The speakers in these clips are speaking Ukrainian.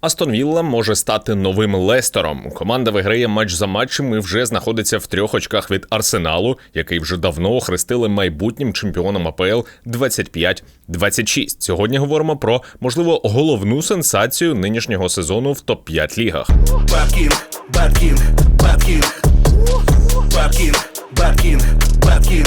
Астон Вілла може стати новим Лестером. Команда виграє матч за матчем і вже знаходиться в трьох очках від Арсеналу, який вже давно охрестили майбутнім чемпіоном АПЛ 25-26. Сьогодні говоримо про можливо головну сенсацію нинішнього сезону в топ 5 лігах. King, Bad King, Bad King.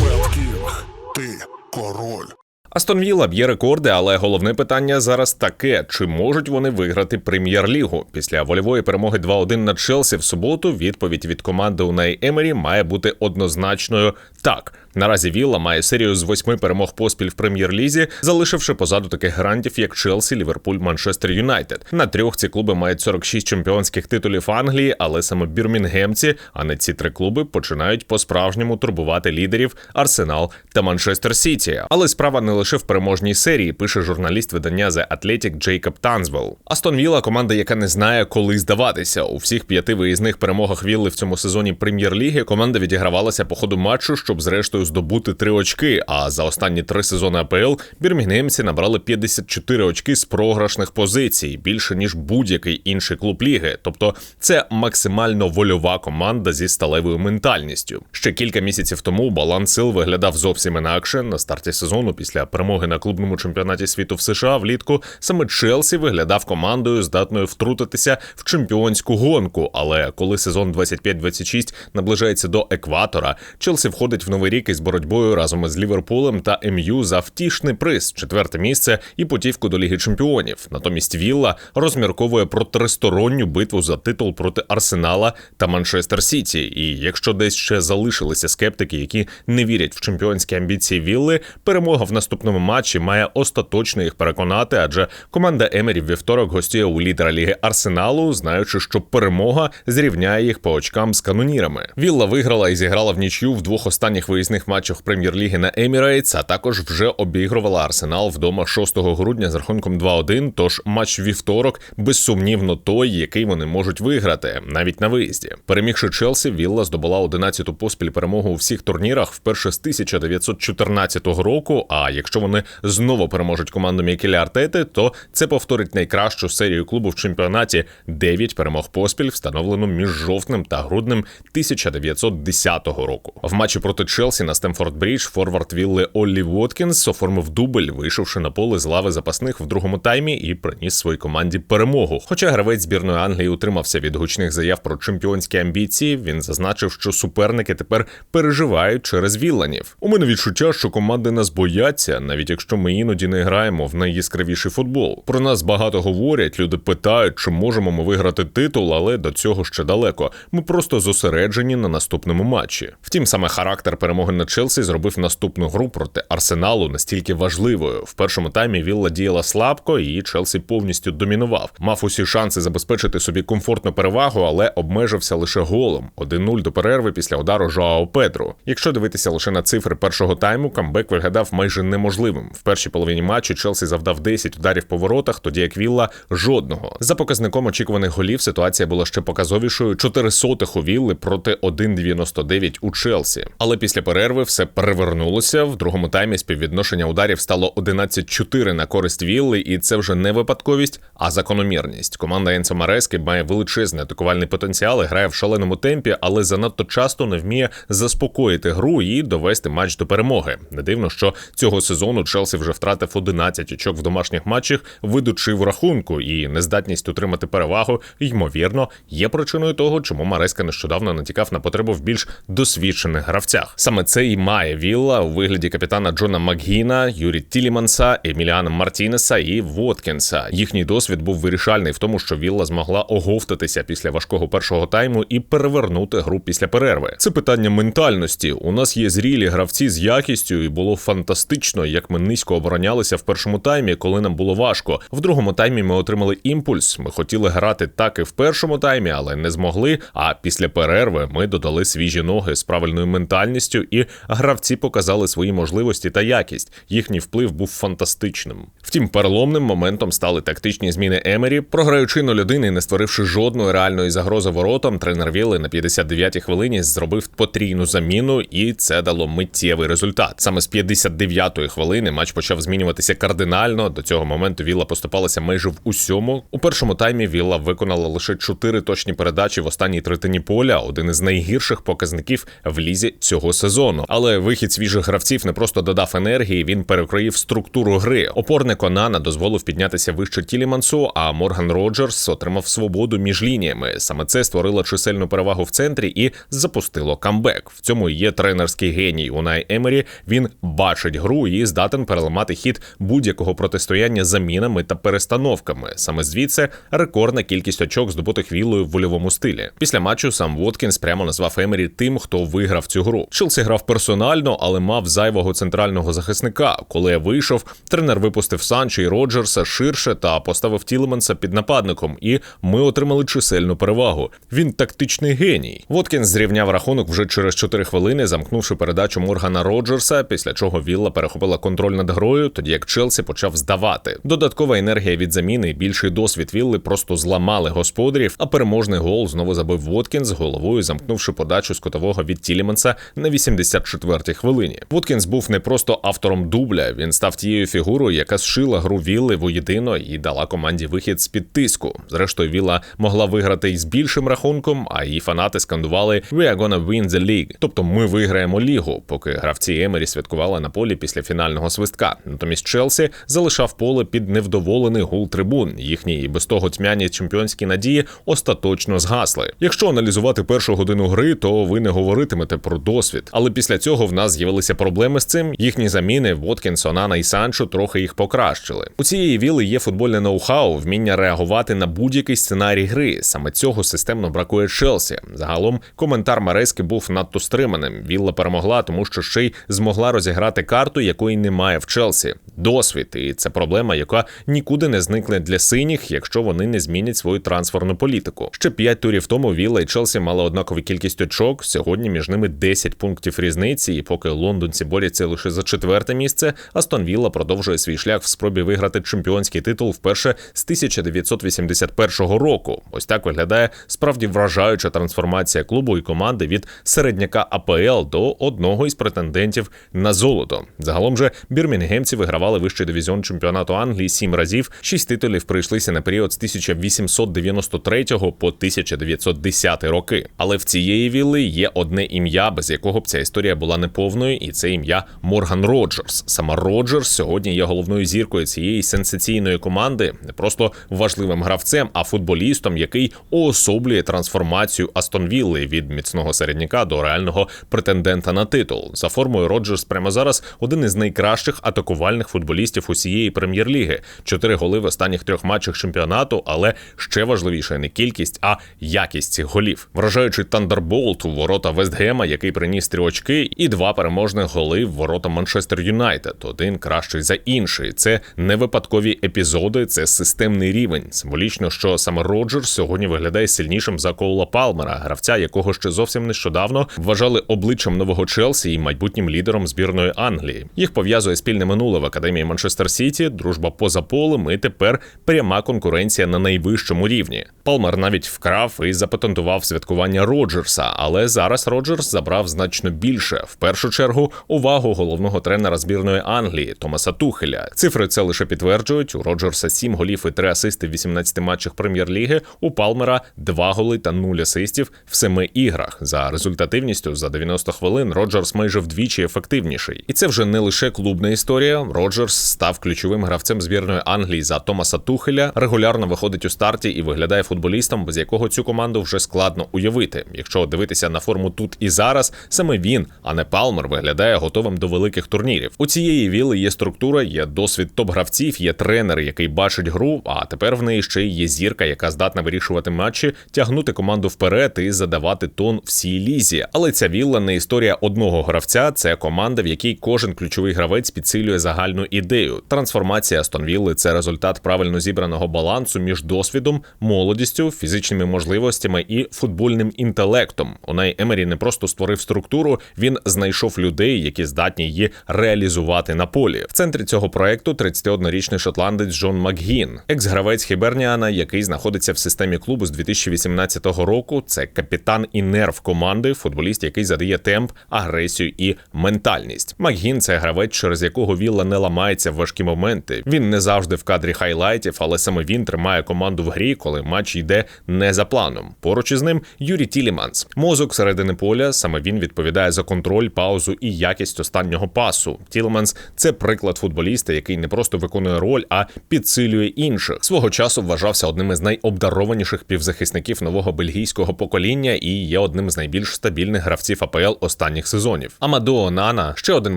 Белкінг, ти король. Астон Вілла б'є рекорди, але головне питання зараз таке: чи можуть вони виграти прем'єр-лігу? Після вольової перемоги 2-1 над Челсі в суботу відповідь від команди Унай Емері має бути однозначною так. Наразі Вілла має серію з восьми перемог поспіль в прем'єр-лізі, залишивши позаду таких грантів, як Челсі, Ліверпуль, Манчестер Юнайтед. На трьох ці клуби мають 46 чемпіонських титулів Англії, але саме бірмінгемці, а не ці три клуби, починають по-справжньому турбувати лідерів Арсенал та Манчестер Сіті. Але справа не лише в переможній серії, пише журналіст видання The Athletic Джейкоб Танзвелл. Астон Вілла команда, яка не знає, коли здаватися. У всіх п'яти виїзних перемогах Вілли в цьому сезоні прем'єр-ліги команда відігравалася по ходу матчу, щоб зрештою здобути три очки. А за останні три сезони АПЛ бірмінгемці набрали 54 очки з програшних позицій, більше ніж будь-який інший клуб ліги. Тобто це максимально вольова команда зі сталевою ментальністю. Ще кілька місяців тому баланс сил виглядав зовсім інакше. На старті сезону, після перемоги на клубному чемпіонаті світу в США влітку, саме Челсі виглядав командою, здатною втрутитися в чемпіонську гонку. Але коли сезон 25-26 наближається до екватора, Челсі входить в новий рік із боротьбою разом із Ліверпулем та МЮ за втішний приз, четверте місце і путівку до Ліги Чемпіонів. Натомість Вілла розмірковує про тристоронню битву за титул проти Арсенала та Манчестер Сіті. І якщо десь ще залишилися скептики, які не вірять в чемпіонські амбіції Вілли, перемога в наступному матчі має остаточно їх переконати, адже команда Емері в вівторок гостює у лідера ліги Арсеналу, знаючи, що перемога зрівняє їх по очкам з канонірами. Вілла виграла і зіграла в нічю в двох останніх виїзних матчах прем'єр-ліги на Емірейтс, а також вже обігрувала Арсенал вдома 6 грудня з рахунком 2-1, Тож матч вівторок безсумнівно той, який вони можуть виграти, навіть на виїзді. Перемігши Челсі, Вілла здобула 11-ту поспіль перемогу у всіх турнірах вперше з 1914 року. А якщо вони знову переможуть команду Мікеля Артети, то це повторить найкращу серію клубу в чемпіонаті 9 перемог поспіль, встановлену між жовтнем та груднем 1910 року. В матчі проти Челсі на Стемфорд Брідж форвард Вілли Оллі Воткінс оформив дубль, вийшовши на поле з лави запасних в другому таймі і приніс своїй команді перемогу. Хоча гравець збірної Англії утримався від гучних заяв про чемпіонські амбіції, він зазначив, що суперники тепер переживають через вілланів. У мене відчуття, що команди нас бояться, навіть якщо ми іноді не граємо в найяскравіший футбол. Про нас багато говорять. Люди питають, чи можемо ми виграти титул, але до цього ще далеко. Ми просто зосереджені на наступному матчі. Втім, саме характер перемоги над Челсі зробив наступну гру проти Арсеналу настільки важливою. В першому таймі Вілла діяла слабко, і Челсі повністю домінував. Мав усі шанси забезпечити собі комфортну перевагу, але обмежився лише голом. 1-0 до перерви після удару Жоао Педру. Якщо дивитися лише на цифри першого тайму, камбек виглядав майже неможливим. В першій половині матчу Челсі завдав 10 ударів по воротах, тоді як Вілла жодного. За показником очікуваних голів ситуація була ще показовішою: 4 сотих у Вілли проти 1,99 у Челсі. Але після перерви все перевернулося. В другому таймі співвідношення ударів стало 11-4 на користь Вілли, і це вже не випадковість, а закономірність. Команда Енсо Марески має величезний атакувальний потенціал і грає в шаленому темпі, але занадто часто не вміє заспокоїти гру і довести матч до перемоги. Не дивно, що цього сезону Челсі вже втратив 11 очок в домашніх матчах, видучи в рахунку, і нездатність утримати перевагу, ймовірно, є причиною того, чому Мареска нещодавно натякав на потребу в більш досвідчених гравцях. Саме це і має Вілла у вигляді капітана Джона Макгіна, Юрі Тіліманса, Еміліана Мартінеса і Воткінса. Їхній досвід був вирішальний в тому, що Вілла змогла оговтатися після важкого першого тайму і перевернути гру після перерви. Це питання ментальності. У нас є зрілі гравці з якістю, і було фантастично, як ми низько оборонялися в першому таймі, коли нам було важко. В другому таймі ми отримали імпульс. Ми хотіли грати так і в першому таймі, але не змогли. А після перерви ми додали свіжі ноги з правильною ментальністю і гравці показали свої можливості та якість. Їхній вплив був фантастичним. Втім, переломним моментом стали тактичні зміни Емері. Програючи 0-1 і не створивши жодної реальної загрози воротам, тренер Вілли на 59-й хвилині зробив потрійну заміну, і це дало миттєвий результат. Саме з 59-ї хвилини матч почав змінюватися кардинально. До цього моменту Вілла поступалася майже в усьому. У першому таймі Вілла виконала лише чотири точні передачі в останній третині поля, один із найгірших показників в лізі цього сезону. Але вихід свіжих гравців не просто додав енергії, він перекроїв структуру гри. Опорник Онана дозволив піднятися вище Тілімансу, а Морган Роджерс отримав свободу між лініями. Саме це створило чисельну перевагу в центрі і запустило камбек. В цьому є тренерський геній Унай Емері. Він бачить гру і здатен переламати хід будь-якого протистояння замінами та перестановками. Саме звідси рекордна кількість очок, здобутих вілою в вольовому стилі. Після матчу сам Воткінс прямо назвав Емері тим, хто виграв цю гру. Челсі грав персонально, але мав зайвого центрального захисника. Коли я вийшов, тренер випустив Санчо і Роджерса ширше та поставив Тілеманса під нападником, і ми отримали чисельну перевагу. Він тактичний геній. Воткінс зрівняв рахунок вже через 4 хвилини, замкнувши передачу Моргана Роджерса, після чого Вілла перехопила контроль над грою, тоді як Челсі почав здавати. Додаткова енергія від заміни і більший досвід Вілли просто зламали господарів, а переможний гол знову забив Воткінс, головою замкнувши подачу з котового від Тіліманса на 84-й хвилині. Воткінс був не просто автором дубля, він став тією фігурою, яка зшила гру Вілли воєдино і дала команді вихід з під тиску. Зрештою, Вілла могла виграти й з більшим рахунком, а її фанати скандували «We are gonna win the league», тобто ми виграємо лігу, поки гравці Емері святкували на полі після фінального свистка. Натомість Челсі залишав поле під невдоволений гул трибун. Їхні і без того тьмяні чемпіонські надії остаточно згасли. Якщо аналізувати першу годину гри, то ви не говоритимете про досвід. Але після цього в нас з'явилися проблеми з цим. Їхні заміни Воткінс, Онана і Санчо трохи їх покращили. У цієї віли є футбольне ноу-хау, вміння реагувати на будь-який сценарій гри. Саме цього системно бракує Челсі. Загалом коментар Марески був надто стриманим. Вілла перемогла, тому що ще й змогла розіграти карту, якої немає в Челсі. Досвід, і це проблема, яка нікуди не зникне для синіх, якщо вони не змінять свою трансферну політику. Ще п'ять турів тому Вілла і Челсі мали однакову кількість очок. Сьогодні між ними 10 пунктів різниці. І поки лондонці борються лише за четверте місце, Астон Вілла продовжує свій шлях в спробі виграти чемпіонський титул вперше з 1981 року. Ось так виглядає справді вражаюча трансформація клубу і команди від середняка АПЛ до одного із претендентів на золото. Загалом же бірмінгемці вигравали вищий дивізіон чемпіонату Англії сім разів. Шість титулів прийшлися на період з 1893 по 1910 роки. Але в цієї вілли є одне ім'я, без якого б ця історія була неповною, і це ім'я Морган Роджерс. Сама Роджерс сьогодні є головною зіркою цієї сенсаційної команди, не просто важливим гравцем, а футболістом, який уособлює трансформацію Астон Вілли від міцного середняка до реального претендента на титул. За формою Роджерс прямо зараз один із найкращих атакувальних футболістів усієї прем'єр-ліги. Чотири голи в останніх трьох матчах чемпіонату, але ще важливіше не кількість, а якість цих голів. Вражаючий Тандерболт у ворота Вестгема, який приніс три очки, і два переможних голи в ворота Манчестер Юнайтед. Один кращий за інший. Це не випадкові епізоди, це системний рівень. Символічно, що саме Роджерс сьогодні виглядає сильнішим за Коула Палмера, гравця, якого ще зовсім нещодавно вважали обличчям нового Челсі і майбутнім лідером збірної Англії. Їх пов'язує спільне минуле в академії Манчестер Сіті, дружба поза полем і тепер пряма конкуренція на найвищому рівні. Палмер навіть вкрав і запатентував святкування Роджерса, але зараз Роджерс забрав значно більше. В першу чергу увагу головного тренера збірної Англії Томаса Тухеля. Цифри це лише підтверджують. У Роджерса 7 голів і 3 асисти в 18 матчах прем'єр-ліги. У Палмера 2 голи та 0 асистів в 7 іграх. За результативністю за 90 хвилин Роджерс майже вдвічі ефективніший. І це вже не лише клубна історія. Роджерс став ключовим гравцем збірної Англії за Томаса Тухеля. Регулярно виходить у старті і виглядає футболістом, без якого цю команду вже складно уявити. Якщо дивитися на форму тут і зараз, саме він, а не Палмер, виглядає готовим до великих турнірів. У цієї віли є структура, є досвід топ-гравців, є тренер, який бачить гру. А тепер в неї ще є зірка, яка здатна вирішувати матчі, тягнути команду вперед і задавати тон всій лізі. Але ця вілла не історія одного гравця, це команда, в якій кожен ключовий гравець підсилює загальну ідею. Трансформація Астон Вілли – це результат правильно зібраного балансу між досвідом, молодістю, фізичними можливостями і футбольним інтелектом. У неї Емері не просто створив структуру, Він знайшов людей, які здатні її реалізувати на полі. В центрі цього проекту 31-річний шотландець Джон Макгін, екс-гравець Хіберніана, який знаходиться в системі клубу з 2018 року. Це капітан і нерв команди, футболіст, який задає темп, агресію і ментальність. Макгін це гравець, через якого Вілла не ламається в важкі моменти. Він не завжди в кадрі хайлайтів, але саме він тримає команду в грі, коли матч йде не за планом. Поруч із ним Юрій Тіліманс. Мозок середини поля. Саме він відповідає за контроль, паузу і якість останнього пасу. Тілеманс це приклад футболіста, який не просто виконує роль, а підсилює інших. Свого часу вважався одним із найобдарованіших півзахисників нового бельгійського покоління і є одним з найбільш стабільних гравців АПЛ останніх сезонів. Амадо Онана ще один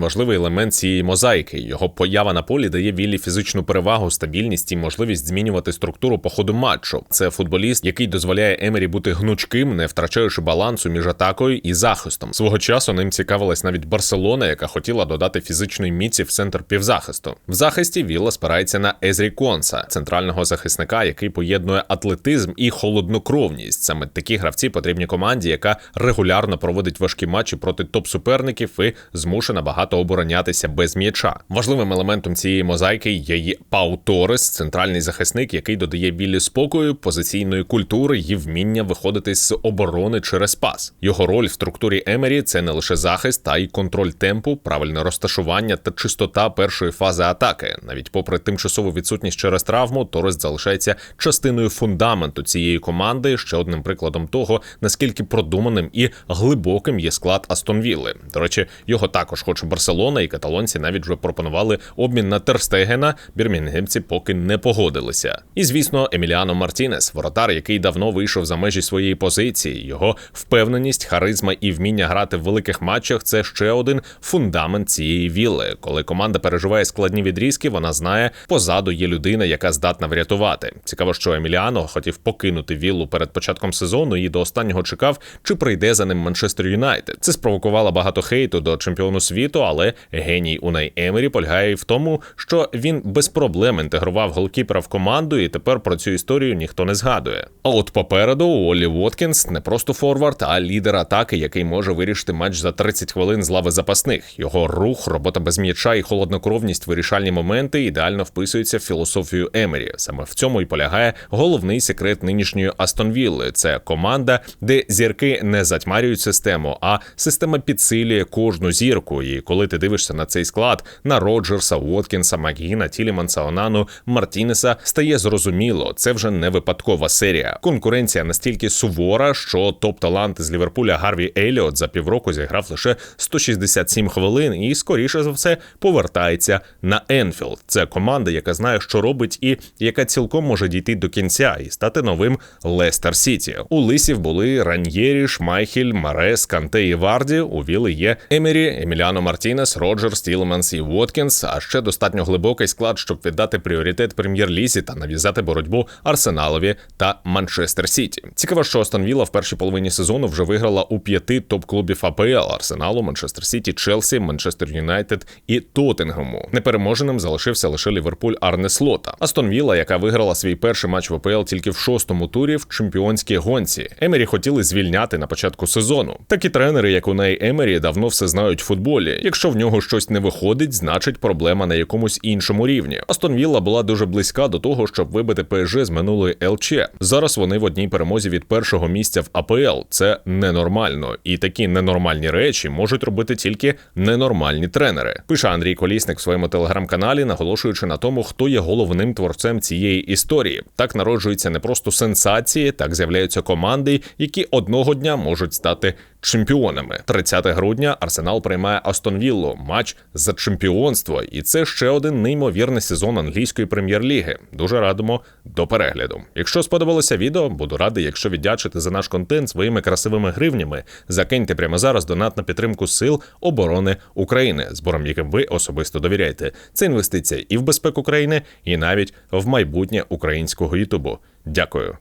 важливий елемент цієї мозаїки. Його поява на полі дає Віллі фізичну перевагу, стабільність і можливість змінювати структуру по ходу матчу. Це футболіст, який дозволяє Емері бути гнучким, не втрачаючи балансу між атакою і захистом. Свого часу ним цікавилась навіть Барселона, яка хотіла додати фізичної міці в центр півзахисту. В захисті Вілла спирається на Езрі Конса, центрального захисника, який поєднує атлетизм і холоднокровність. Саме такі гравці потрібні команді, яка регулярно проводить важкі матчі проти топ-суперників і змушена багато оборонятися без м'яча. Важливим елементом цієї мозаїки є її Пау Торес, центральний захисник, який додає Віллі спокою, позиційної культури і вміння виходити з оборони через пас. Його роль в структурі Емері це не лише захист, а й контроль темпу, правильне розташування та чистота першої фази атаки. Навіть попри тимчасову відсутність через травму, Торес залишається частиною фундаменту цієї команди. Ще одним прикладом того, наскільки продуманим і глибоким є склад Астон Вілли. До речі, його також хоче Барселона, і каталонці навіть вже пропонували обмін на Терстегена. Бірмінгемці поки не погодилися. І звісно, Еміліано Мартінес, воротар, який давно вийшов за межі своєї позиції. Його впевненість, харизма і вміння грати в великих матчах це ще один фундамент цієї вілли. Коли команда переживає складні відрізки, вона знає, позаду є людина, яка здатна врятувати. Цікаво, що Еміліано хотів покинути віллу перед початком сезону і до останнього чекав, чи прийде за ним Манчестер Юнайтед. Це спровокувало багато хейту до чемпіону світу, але геній Унай Емері полягає в тому, що він без проблем інтегрував голкіпера в команду, і тепер про цю історію ніхто не згадує. А от попереду у Олі Воткінс не просто форвард, а лідер атаки, який може вирішити матч за 30 хвилин з лави запасних. Його рух, робота без м'яча і холоднокровність вирішальні моменти ідеально вписуються в філософію Емері. Саме в цьому і полягає головний секрет нинішньої Астон Вілли. Це команда, де зірки не затьмарюють систему, а система підсилює кожну зірку. І коли ти дивишся на цей склад на Роджерса, Уоткінса, Макгіна, Тіліманса, Онану, Мартінеса, стає зрозуміло, це вже не випадкова серія. Конкуренція настільки сувора, що топ-талант з Ліверпуля Гарві Еліот за півроку зіграв лише 167 хвилин і, скоріше за все, повертається на Енфілд. Це команда, яка знає, що робить, і яка цілком може дійти до кінця і стати новим Лестер Сіті. У лисів були Раньєрі, Шмайхель, Марес, Канте і Варді. У Віли є Емері, Еміліано Мартінес, Роджерс, Тілеманс і Воткінс. А ще достатньо глибокий склад, щоб віддати пріоритет прем'єр-лізі та нав'язати боротьбу Арсеналові та Манчестер Сіті. Цікаво, що Астон Вілла в першій половині сезону вже виграла у п'яти топ-клубів АПЛ Арсеналу, Манчестер Сіті, Челсі, Манчестер Юнайтед і Тоттенгему. Непереможеним залишився лише Ліверпуль Арне Слота. Астон Вілла, яка виграла свій перший матч в АПЛ тільки в шостому турі в чемпіонській гонці. Емері хотіли звільняти на початку сезону. Такі тренери, як у неї Емері, давно все знають в футболі. Якщо в нього щось не виходить, значить проблема на якомусь іншому рівні. Астон Вілла була дуже близька до того, щоб вибити ПСЖ з минулої ЛЧ. Зараз вони в одній перемозі від першого місця в АПЛ. Це ненормально, і такі ненормальні речі можуть робити тільки ненормальні тренери. Пише Андрій Колісник в своєму телеграм-каналі, наголошуючи на тому, хто є головним творцем цієї історії. Так народжуються не просто сенсації, так з'являються команди, які одного дня можуть стати чемпіонами. 30 грудня Арсенал приймає Астон Віллу, матч за чемпіонство, і це ще один неймовірний сезон англійської прем'єр-ліги. Дуже радимо до перегляду. Якщо сподобалося відео, буду радий, якщо віддячите за наш контент своїми красивими гривнями. Закиньте прямо зараз донат на підтримку сил оборони України, збором яким ви особисто довіряєте. Це інвестиція і в безпеку країни, і навіть в майбутнє українського Ютубу. Дякую.